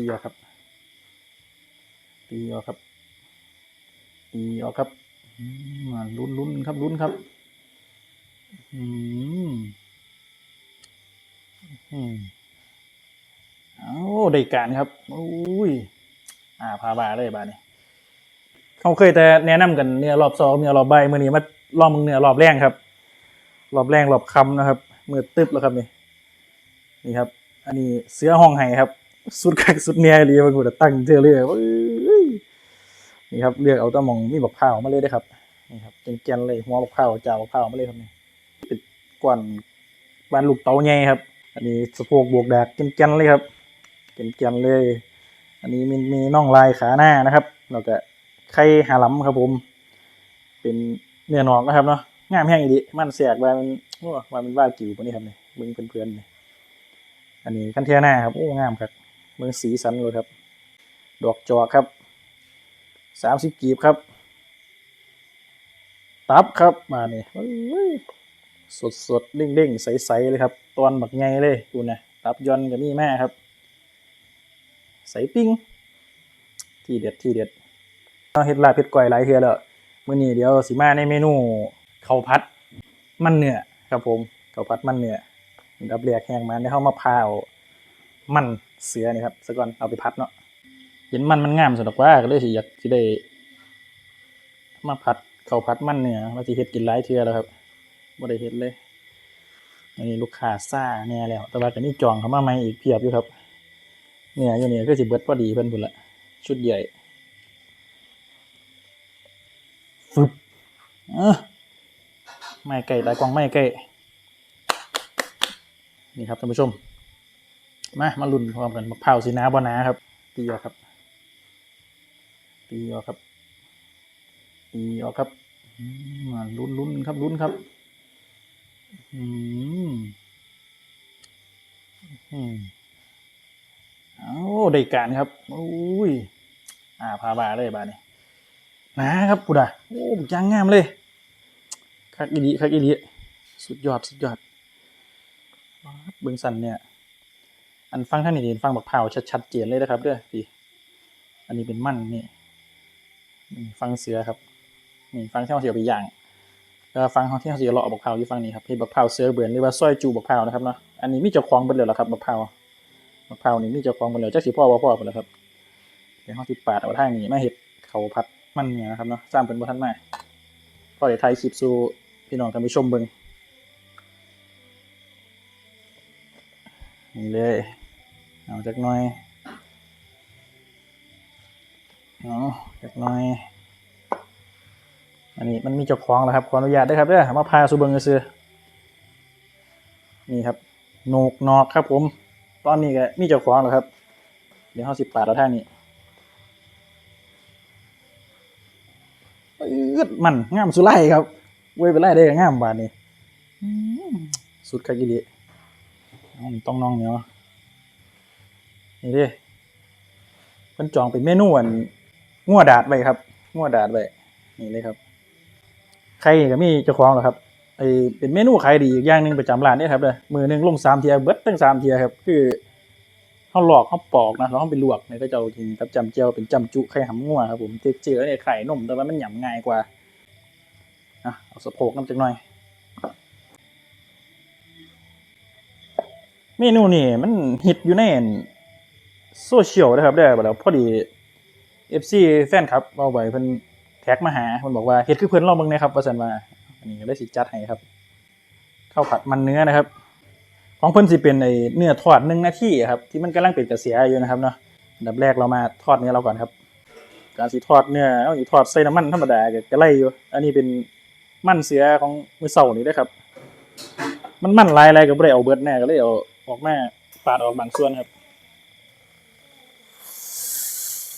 ตีออกครับ ตีออกครับ ตีออกครับมาลุ้นลุ้นครับลุ้นครับอืมอืมเอาได้การครับอุ้ยอ่าพาบาเลยบานี่เขาเคยแต่แนะนำกันเนี่ยรอบสองเนี่ยรอบใบมือนี้มารอบมึงเนี่ยรอบแรงครับ รอบแรงรอบคำนะครับมือตึ๊บแล้วครับนี่นี่ครับ อันนี้เสื้อห้องไห้ครับ สุดคักสุดเนี่ยเลยมันกูจะตั้งเจอเลยเว้ยนี่ครับเลือกเอาตะมองมีบักพร้าวมาเลยได้ครับนี่ครับแกนเลยหัวบักพร้าวจ้าบักพร้าวมาเลยครับนี่เป็นก้อนบานลูกเต๋าใหญ่ครับ อันนี้สะโพกบวกแดกแกนเลยครับแกนเลย อันนี้มีมีน่องลายขาหน้านะครับแล้วก็ไข่หาล้ำครับผม เป็นเนื้อนอกนะครับเนาะงามแห้งอีดีมันเสียกว่ามันว่ามันว่ากิ๋วปะนี่ครับเนี่ยเบิ้งเพื่อนๆนี่อันนี้คันเทียหน้าครับโอ้งามครับ เบิ้งสีสันเลยครับ ดอกจอกครับสามสิบกีบครับ ตับครับมาเนี่ยสดสดๆเด้งๆใสๆเลยครับ ตอนบักไงเลยดูนะตับยอนกับมี่แม่ครับ ใสปิ้งที่เด็ดที่เด็ดเราเฮ็ดลาบเฮ็ดก้อยหลายเทื่อแล้วมื้อนี้เดี๋ยวสิมาในเมนูข้าวผัดมันเนื้อครับผมข้าวผัดมันเนื้อดับแรกแห้งมันได้เฮามาพาเอามัน เสือนี่ครับซะก่อนเอาไปผัดเนาะเห็นมันมันงามสุดดอกว่าก็เลยสิอยากสิได้มาผัดเขาวผัดมันเนื้อว่าสิเฮ็ดกินหลายเทื่อแล้วครับบ่ได้เฮ็ดเลยอันนี้ลูกค้าซ่าแน่แล้ว แต่ว่าก็มีจองเข้ามาใหม่อีกเพียบอยู่ครับ เนี่ยอยู่เนี่ยก็สิเบิดพอดีเพิ่นพุ่นละชุดใหญ่ฟึบเออไม่ไก่ตายกวงไม่ไก่นี่ครับท่านผู้ชม มามาลุ้นพร้อมกันมะพร้าวสีน้าบ่นาครับ ตีออกครับ ตีออกครับ ตีออกครับมาลุ้นลุ้นครับลุ้นครับอืมอืมเอาได้การครับอุ้ยอ่าพาบาเลยบาเนี่นะครับกูด่ะโอ้ยางงามเลยคักอีดีคักอีดีสุดยอดสุดยอดเบื้งสันเนี่ย อันฟังท่านนี่ฟังบักเผาชัดๆเจนเลยนะครับเด้อพี่อันนี้เป็นมั่นนี่นี่ฟังเสือครับนี่ฟังที่เขาเสียไปอย่างแล้วฟังเขาที่เขาเสียเลาะบักเผาอยู่ฟังนี้ครับเห็นบักเผาเสือเบือนหรือว่าซอยจูบักเผานะครับเนาะอันนี้มีเจ้าของเป็นเลยเหรอครับบักเผามะพร้านี่มีเจ้าของหมดแล้วจักสิพ่อบ่พ่อหมดแล้วครับเดี๋ยวเฮาสิปาดเอาทางนี้มาเฮ็ดเขาวผัดมันเนี่ยนะครับเนาะสร้างเป็นบ่ทันมาพอได้ถ่ายคลิปสู่พี่น้องท่านผู้ชมเบิ่งนี่เลย เอาจักหน่อยเอาจักหน่อย อันนี้มันมีเจ้าของแล้วครับขออนุญาตด้วยครับเด้อมาพาสู่เบิ่งซื่อนี่ครับโหนกนอกครับผม ตอนนี้ก็มีเจ้าของแล้วครับ เดี๋ยวเขาสิปาดเอาท่านี้ปืดมันงามสุไลครับ เว้ยไปไล่ได้งามบาดนี้สุดคากิริเอานี่ต้องน้องเนาะ นี่เดิเพิ่นจองเป็นเมนูอันงัวดาดไว้ครับงัวดาดไว้นี่เลยครับใครก็มีเจ้าของแล้วครับไอเป็นเมนูขายดีอีกอย่างหนึ่งประจำร้านนี่ครับเด้อมือหนึ่งลงสามเทียเบิดตั้งสามเทียครับ คือเขาหลอกเขาปอกนะแล้วเขาไปลวกเนี่ยก็จะเอากินกับจำเจียวเป็นจำจุไข่หำงัวครับผมเจือเนี่ยไข่นมแต่ว่ามันหยำง่ายกว่าอะเอาสะโพกน้ำจักหน่อย เมนูนี่มันฮิตอยู่ใน โซเชียลนะครับได้อแล้วพอดีเอฟซีแฟนครับเอาไว้เพิ่นแท็กมาหาเพิ่นบอกว่าเฮ็ดคือเพิ่นลองเบิ่งนะครับว่าซั่นว่าอันนี้ก็ได้สิจัดให้ครับข้าวผัดมันเนื้อนะครับ ของเพิ่นสิเป็นไอเนื้อทอดหนึ่งนาทีครับที่มันกำลังเป็นกระเสียอยู่นะครับเนาะอันดับแรกเรามาทอดเนื้อเราก่อนครับ การสิทอดเนื้อเอาสิทอดใส่น้ำมันธรรมดาก็กระไรอยู่ อันนี้เป็นมันเสือของมือเสานี่ด้ครับ มันมันลายอะไรก็บ่ได้เอาเบิดแน่ก็เลยเอาออกมาปาดออกบางส่วนครับ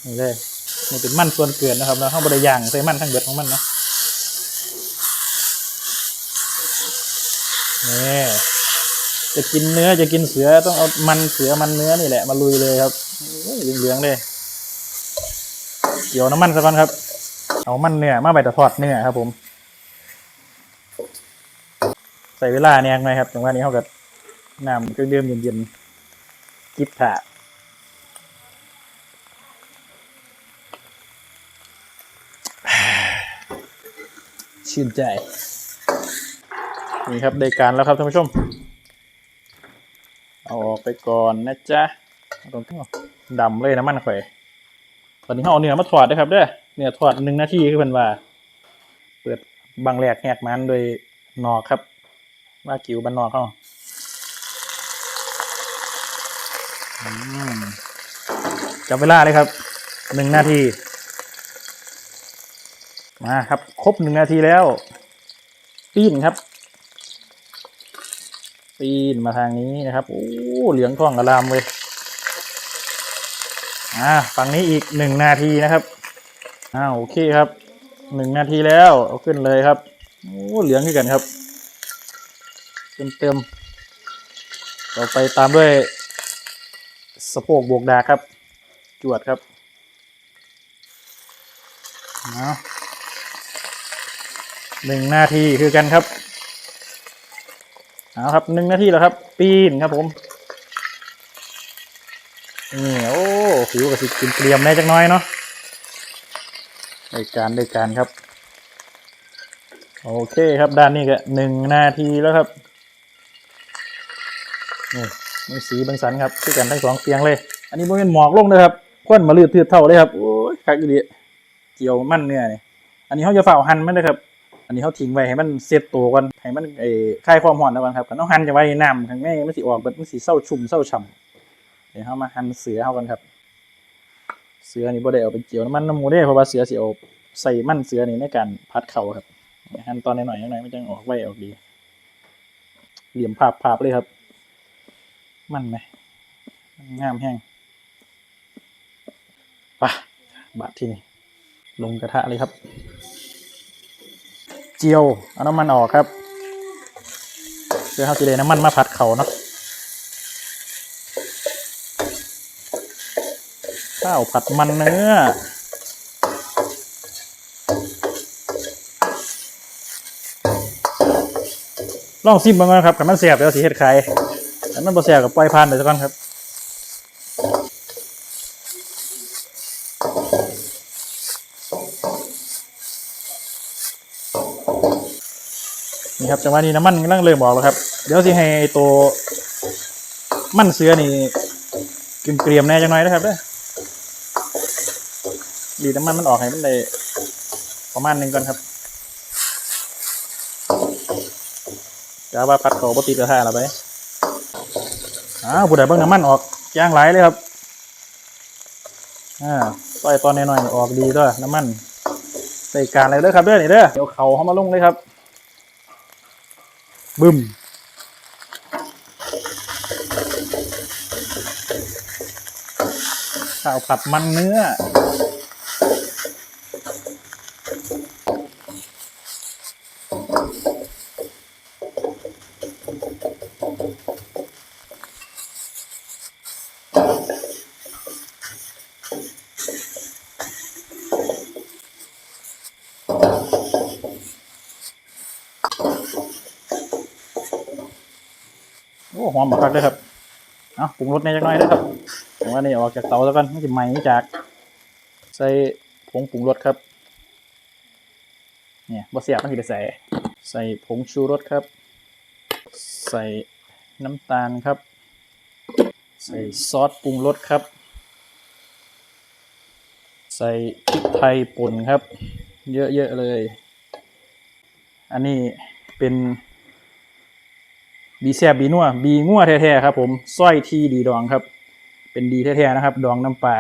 นี่เลยนี่เป็นมันส่วนเกินนะครับแล้วเฮาบ่ได้ย่างใส่มันทั้งเบิดของมันเนาะนี่จะกินเนื้อจะกินเสือต้องเอามันเสือมันเนื้อนี่แหละมาลุยเลยครับโอ้ยเหลืองๆเลยเกี่ยวน้ำมันสักก่อนครับ เอามันเนื้อมาใบตะทอดเนื้อครับ ผม ใส่เวลาเนี่ยหน่อยครับจังหวะนี้เขากับน้ำเครื่องดื่มเย็นๆกิบถา ชื่นใจ นี่ครับได้การแล้วครับท่านผู้ชม เอาออกไปก่อนนะจ๊ะตรงดำเลยน้ำมันข่อยตอนนี้เขาเอาเนื้อมาถอดด้ครับเด้อเนื้อถอดหนึ่งนาทีคือเป็นว่า เปิดบางแหลกแหกมันโดยนอกครับ ว่ากิวบันนอกเขาจับเวลาเลยครับหนึ่งนาที มาครับ ครบหนึ่งนาทีแล้ว ปีนครับ ปีนมาทางนี้นะครับ โอ้เหลืองทองกระลามเลยอ่าฝั่งนี้อีกหนึ่งนาทีนะครับอ่าโอเคครับหนึ่งนาทีแล้วเอาขึ้นเลยครับโอ้เหลืองขึ้นกันครับ เต็มเต็มต่อไปตามด้วยสะโพกบวกดาครับ จวดครับเอา หนึ่งนาทีคือกันครับเอาครับหนึ่งนาทีแล้วครับ ปีนครับผมนี่โอ้ผิวกับสิกินเกรียมแน่จักน้อยเนาะได้การได้การครับ โอเคครับด้านนี้ก็หนึ่งนาทีแล้วครับนี่มีสีบางสันครับคือกันทั้งสองเตียงเลย อันนี้มันเป็นหมอกลงนะครับควนมาลืดทืดเท่าเลยครับโอ้ยคักดีเจียวมันเนื้อนี่อันนี้เขาจะเฝ้าหั่นมันนะครับ นนี้เขาทิ้งไว้ให้มันเซตตัวก่อนให้มันไอ้คลายความร้อนแล้วกันครับกันต้องหั่นจะไว้น้ำข้างในมันสิออกเบิดมันสิเศร้าชุ่มเศร้าฉ่ำเดี๋ยวเขามาหั่นเสือเขากันครับ เสือนี่บ่ได้เอาไปเจียวน้ำมันน้ำมูได้เพราะว่าเสือสิเอาใส่มันเสือนี่ในการพัดเข่าครับหั่นตอนหน่อยๆหน่อยมันจะออกไว้ออกดี เหลี่ยมภาพภาพเลยครับ มันไหมงามแห้งปะบาดที่นี่ลงกระทะเลยครับ เจียวเอาน้ำมันออกครับเพื่อเขาจะได้น้ำมันมาผัดเขาเนาะข้าวผัดมันเนื้อลองซิมบ้างก่อนครับกับมันเสียบแล้วสีเห็ดไข่แต่มันบ่เสียบกับปล่อยผ่านไปสักก่อนครับ นี่ครับจังหวะนี้น้ำมันกำลังเริ่มออกแล้วครับ เดี๋ยวสิให้ไอ้ตัวมันเสือนี่เกรียมๆแน่จังหน่อยนะครับเด้อดีน้ำมันมันออกให้มันได้ประมาณหนึงก่อนครับจะว่าพัดเขาปติดกระทะแล้วไปอ้าวผู้ใดเบิ่งน้ำมันออกย่างไหลเลยครับอ่าต้อยตอนน้อยๆออกดีด้วยน้ำมันใส่การอะไรเด้อครับเด้อนี่เด้อเดี๋ยวเขาเข้ามาลงเลยครับ บึ้มข้าวผัดมันเนื้อ หอมมากเลยครับเอาปรุงรสในจักหน่อยนะครับผมว่านี่ออกจากเตาแล้วกันไม่จะไหม้จาก ใส่ผงปรุงรสครับ เนี่ยบะเสียบมันคือใส่ใส่ผงชูรสครับ ใส่น้ำตาลครับ ใส่ซอสปรุงรสครับ ใส่พริกไทยป่นครับ เยอะๆเลย อันนี้เป็น บีแซบบีนัวบีงัวแท้ๆครับผมสร้อยทีดีดองครับ เป็นดีแท้ๆนะครับ ดองน้ำปลา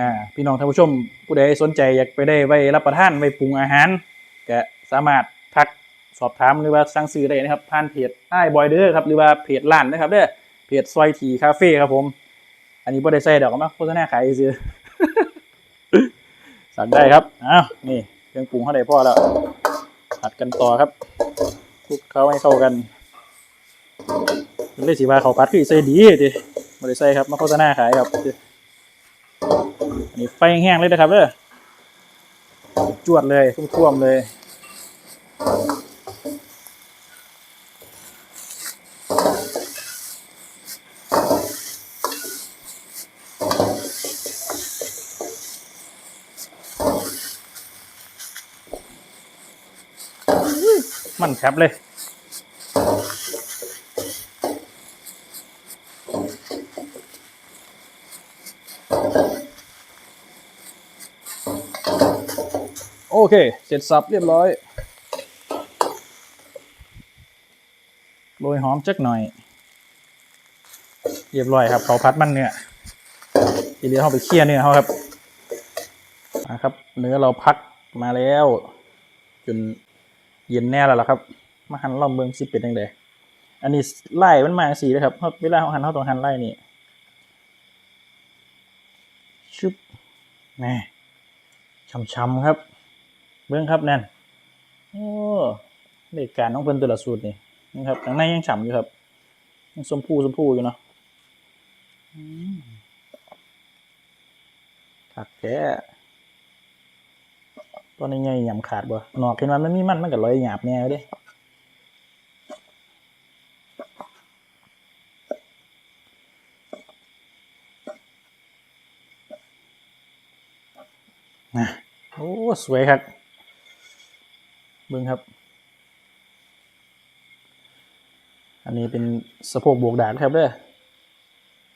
อ่าพี่น้องท่านผู้ชมผู้ใดสนใจอยากไปได้ไว้รับประทานไว้ปรุงอาหารก็สามารถทักสอบถามหรือว่าสั่งซื้อได้นะครับผ่านเพจไอ้บอยเดอร์ครับหรือว่าเพจร้านนะครับเด้อเพจซอยทีคาเฟ่ครับผม อันนี้บ่ได้ใส่ดอกมาโฆษณาขายซื้อสั่งได้ครับอ้าวนี่เครื่องปรุงเขาได้พอแล้วผัดกันต่อครับคลุกเข้าให้เข้ากัน มันเลยสิว่าเขาพัดคือใส่ดีดิไม่ได้ใส่ครับมาโฆษณาขายครับอันนี้ไฟแห้งเลยนะครับเด้อจวดเลยท่วมๆเลยมันแคบเลย โอเค เสร็จสับเรียบร้อย โรยหอมจักหน่อย เรียบร้อยครับเขาพัดมันเนื้อทีเดียวเข้าไปเคี่ยวเนื้อเขาครับนะครับ เนื้อเราพักมาแล้ว จนเย็นแน่แล้วล่ะครับ มาหั่นลองเบิ่งสิเป็นยังไงอันนี้ไล่มันมาสีเลยครับเพราะเวลาเขาหั่นเขาต้องหั่นไล่นี่ชุบแน่ช่ำๆครับ เบิ่งครับแน่นโอ้เด็กการน้องเพิ่นแต่ละสูตรนี่นี่ครับข้างในยังฉ่ำอยู่ครับยังชมพูชมพูอยู่เนาะอืมผักแท้ตอนนี้ไงยำขาดบ่หนอกเห็นมันมีมันมันก็ลอยหยาบแน่เลยนะโอ้ สวยครับ เบิ่งครับ อันนี้เป็นสะโพกบวกดาดครับเด้อ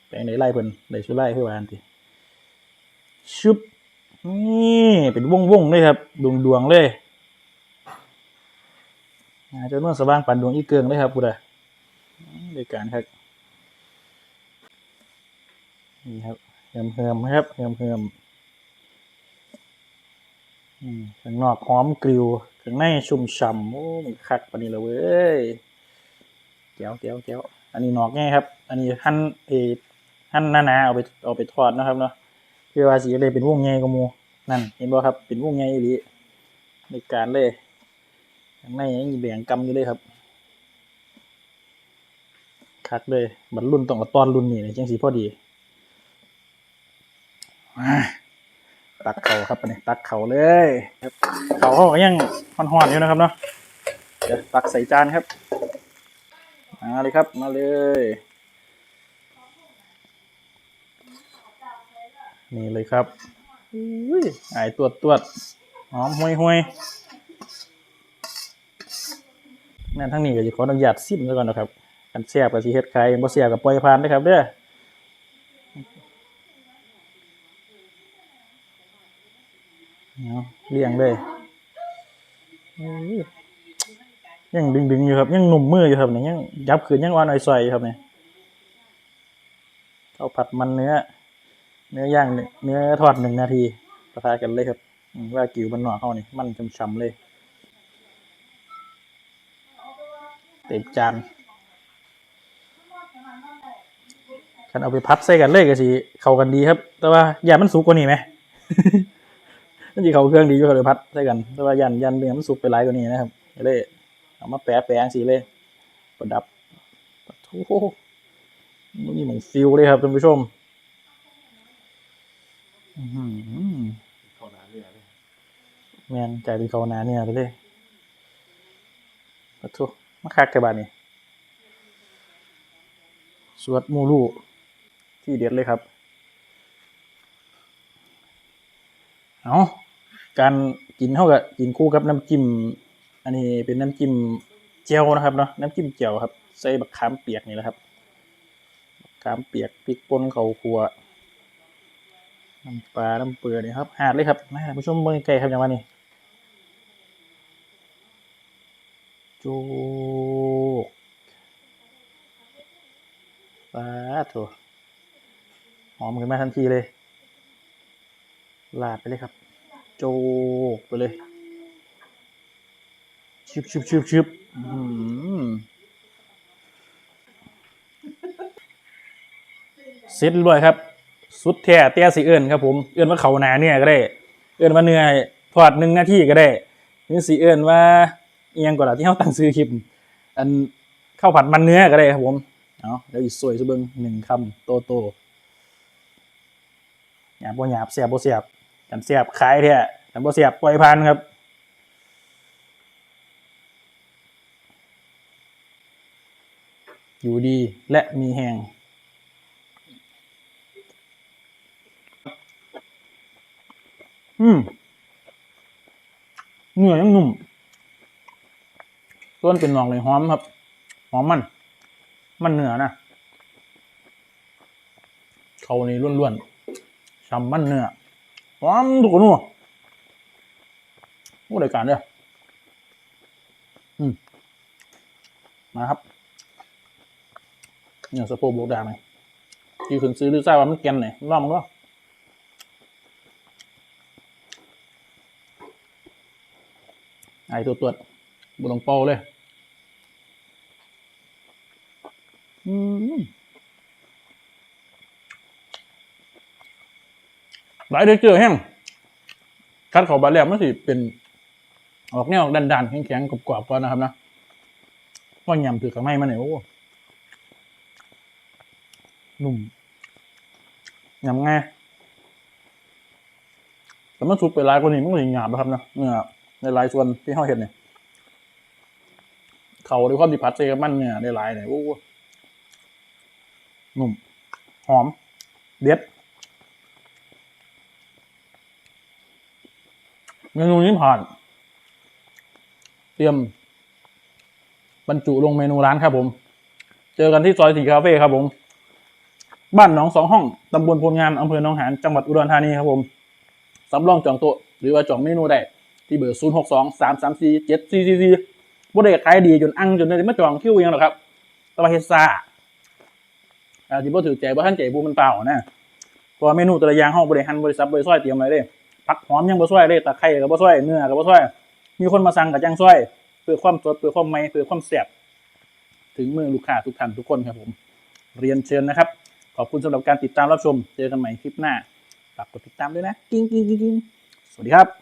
แปลงไหนไล่เพิ่นได้ชุดไล่คือวาอันติชุบนี่เป็นวงวงๆเลยครับ ดวงดวงๆเลยอาจจะเมื่อสว่างปันดวงอีเกิงเลยครับพูดอในการครับนี่ครับเฮิมเฮิมๆครับเฮิมเฮิมๆอืมข้างนอกหอมกริว ข้างในชุ่มฉ่ำโอ้มันคักปานนี้เลยเว้ยแก้วแก้วแก้วอันนี้นอกง่ายครับ อันนี้หั่นเอหั่นหนาๆเอาไปเอาไปทอดนะครับเนาะคือว่าสีเลยเป็นวงใหญ่กว่าหมูนั่นเห็นบ่ครับเป็นวงใหญ่อีหลีในการเลยข้างในยังมีแบ่งกำอยู่เลยครับคักเลยบัดรุ่นต้องกับตอนรุ่นนี่นะจังสีพอดีอ่า ตักเขาครับอันนี้ตักเขาเลยครับเขาเขาก็ยังห่อนๆอยู่นะครับเนาะเดี๋ยวตักใส่จานครับมาเลยครับมาเลย นี่เลยครับอุ้ยไอายตรวจตรวจหอมห่วยห่วยนั่นทั้งนี้ก็จะขออนุญาตซิมซะก่อนนะครับกันเสียบกับสีเฮ็ดไข่บ่เสียบกับปล่อยผ่านนะครับเด้อ เลี้ยงเลยอุ้ยยังดึงอยู่ครับ ยังหนุ่มมืออยู่ครับเนี่ยยังยับขืนยังอ่อนอ่อยซอยอยู่ครับเนี่ยข้าวผัดมันเนื้อ เนื้อย่างเนื้อทอดหนึ่งนาทีประทากันเลยครับว่ากิ่วมันหนอกเข้านี่มันช้ำๆเลยเต็มจานคันเอาไปพัดใส่กันเลยก็สิเข้ากันดีครับ แต่ว่าอย่ามันสุกกว่านี้ไหม มันสิเขาเครื่องดีก็เลยพัดใส่กันแต่ว่าย่านย่านเนื้อมันสุกไปหลายกว่านี้นะครับเลยเอามาแปะแปะสีเลย ประดับโอ้โหมันมีหมองฟิวเลยครับท่านผู้ชมอือหือเข้าหนาเรือเลยแมนกลายเป็นเขาหนาเนี่ยไปเลยปะทุมาคักแกบานนี่สวดมูลูที่เด็ดเลยครับ เอา การกินเท่ากับกินคู่กับน้ำจิ้มอันนี้เป็นน้ำจิ้มเจียวนะครับเนาะน้ำจิ้มเจียวครับ ใส่บักขามเปียกนี่แหละครับบักขามเปียกพริกป่นเขาครัวน้ำปลาน้ำเปลือนี่ครับหาดเลยครับมาท่านผู้ชมเบิ่งไกลครับอย่างว่านี่จกปลาโถหอมขึ้นมาทันทีเลยลาดไปเลยครับ โจกไปเลยชึบชึบชึบชึบเสร็จเรียบร้อยครับ สุดแท้เตี้ยสีเอิญครับผม เอิญว่าเขาหนาเนี่ยก็ได้ เอิญว่าเนื้อทอดหนึ่งนาทีก็ได้หรือสีเอิญว่าเอียงกว่าที่เขาตั้งซื้อคลิป อันข้าวผัดมันเนื้อก็ได้ครับผมเอาเดี๋ยวอีกสวยซะเบิ้งหนึ่งคำโตโตหยาบบ่หยาบเสียบบ่เสียบ กันเสียบขายแท้กันบ่เสียบปล่อยพันครับอยู่ดีและมีแหงอืมเนื้อยังนุ่มส่วนเป็นน่องเลยหอมครับ หอมมัน มันเนื้อนะ เขานี่ล้วนๆช้ำมันเนื้อ หอมทุกคนนัวโอ้รายการเด้ออืมมาครับเนี่ยสะโพกบวกดาไหมที่คุณซื้อหรือทราบว่ามันแกนไหนลองมันก็ไอตัวตรวบุลงเปาเลย อืม หลายเด็กเจอแห้งคัดเขาบาดแล้วมันสิเป็นออกแนวดันๆแข็งๆกรอบๆก่อนนะครับนะว่ายำถือกับไม้มันเนี่ยโอ้นุ่มยำง่ายแต่มันสุกไปหลายกว่านี้มันก็ยังหยาบนะครับนะเนื้อในหลายส่วนที่เขาเห็นเนี่ยเขาด้วยความที่ผัดเซกมันเนี่ยในหลายเนี่ยโอ้หนุ่ม หอม เด็ด เมนูนี้ผ่าน เตรียม บรรจุลงเมนูร้านครับผม เจอกันที่ซอยสีคาเฟ่ครับผม บ้านหนองสองห้องตำบลพลงามอำเภอหนองหานจังหวัดอุดรธานีครับผมสำรองจองโต๊ะหรือว่าจองเมนูได้ที่เบอร์ 0 6 2 3 3 4 7 4 4 4บ่ได้ขายดีจนอังจนได้มาจองคิวอหยังหรอกครับแตว่าเฮซ่าอาจิบ่ถือใจบ่ทันใจผู้มันเปล่านะเพราะเมนูแต่ละอย่างเฮาบ่ได้หั่นบ่ได้ซับบ่ได้ซอยเตรียมไว้เด้ ผักหอมยังบ่ซอยเลยตะไคร้ก็บ่ซอยเนื้อก็บ่ซอยมีคนมาสั่งก็จังซอยเพื่อความสดเพื่อความใหม่เพื่อความแซ่บถึงมือลูกค้าทุกท่านทุกคนครับผม เรียนเชิญนะครับ ขอบคุณสำหรับการติดตามรับชม เจอกันใหม่คลิปหน้าฝากกดติดตามด้วยนะ กิ๊งกิ้งกิ้งกิ้งสวัสดีครับ